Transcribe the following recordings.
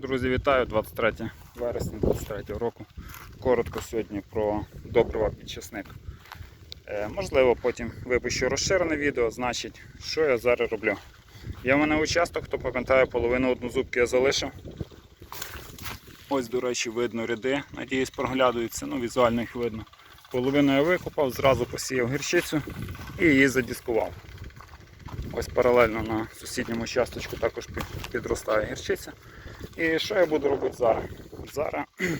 Друзі, вітаю 23 вересня 23 року. Коротко сьогодні про добрива під часник. Е, можливо, потім випущу розширене відео, значить, що я зараз роблю. Є в мене участок, хто пам'ятає, половину однозубки я залишив. Ось, до речі, видно ряди, надіюсь, проглядуються, ну візуально їх видно. Половину я викопав, зразу посіяв гірчицю і її задіскував. Ось паралельно на сусідньому часточку також підростає гірчиця. І що я буду робити зараз? Зараз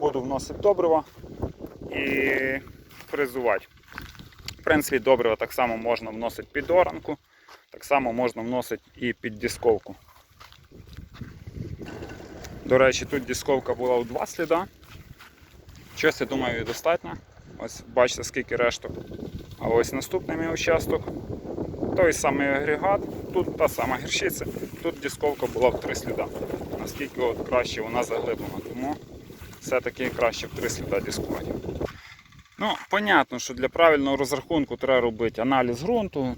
буду вносити добрива і фрезувати. В принципі, добрива так само можна вносити під оранку, так само можна вносити і під дисковку. До речі, тут дисковка була у два сліда. Щось, я думаю, достатньо. Ось бачите, скільки решток. А ось наступний мій участок. Той самий агрегат, тут та сама гірчиця, тут дисковка була в три сліда. Наскільки от краще вона заглиблена, тому все-таки краще в три сліда дискувати. Ну, понятно, що для правильного розрахунку треба робити аналіз ґрунту,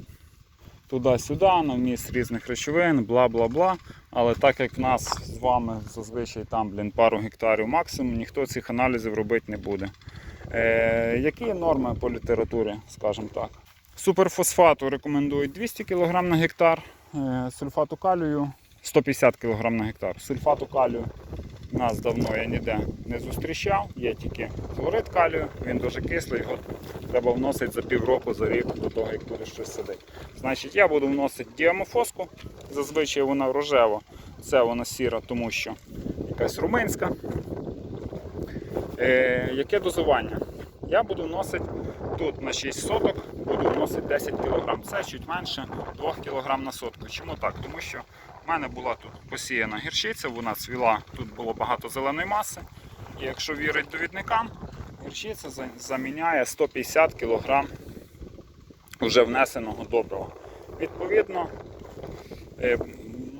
туди-сюди, на вміст різних речовин, бла-бла-бла. Але так як в нас з вами зазвичай там блін, пару гектарів максимум, ніхто цих аналізів робити не буде. Е, які норми по літературі, скажімо так? Суперфосфату рекомендують 200 кг на гектар, сульфату калію 150 кг на гектар. Сульфату калію нас давно я ніде не зустрічав, є тільки хлорид калію, він дуже кислий, його треба вносити за півроку, за рік до того, як буде щось сидить. Значить, я буду вносити діамофоску, зазвичай вона рожева, це вона сіра, тому що якась руминська. Е, яке дозування? Я буду вносити тут на 6 соток, буду вносити 10 кг. Це чуть менше 2 кг на сотку. Чому так? Тому що в мене була тут посіяна гірчиця, вона цвіла, тут було багато зеленої маси. І якщо вірить довідникам, гірчиця заміняє 150 кг вже внесеного добрива. Відповідно, е,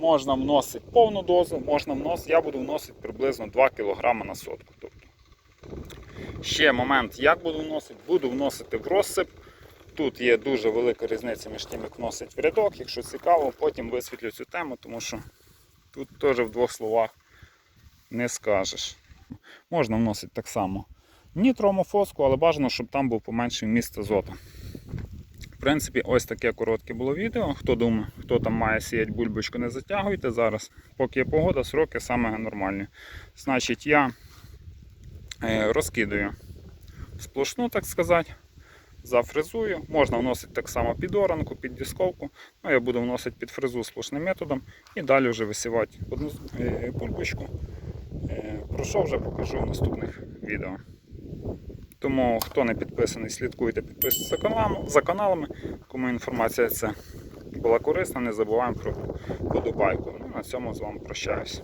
можна вносити повну дозу, можна вносити, я буду вносити приблизно 2 кг на сотку. Тобто, Ще момент, як буду вносити, буду вносити в розсип. Тут є дуже велика різниця між тим, як вносить в рядок. Якщо цікаво, потім висвітлю цю тему, тому що тут теж в двох словах не скажеш. Можна вносити так само нітромофоску, але бажано, щоб там був поменший вміст азоту. В принципі, ось таке коротке було відео. Хто думає, хто там має сіяти бульбочку, не затягуйте зараз. Поки є погода, сроки саме нормальні. Значить, я е, розкидаю сплошну, так сказати. Зафрезую. Можна вносити так само під оранку, під дисковку. Ну, я буду вносити під фрезу сплошним методом і далі вже висівати одну е, бульбочку. Е, Про що вже покажу в наступних відео. Тому хто не підписаний, слідкуйте, підписуйтесь за каналами. Кому інформація ця була корисна, не забуваємо про подобайку. Ну, на цьому з вами прощаюся.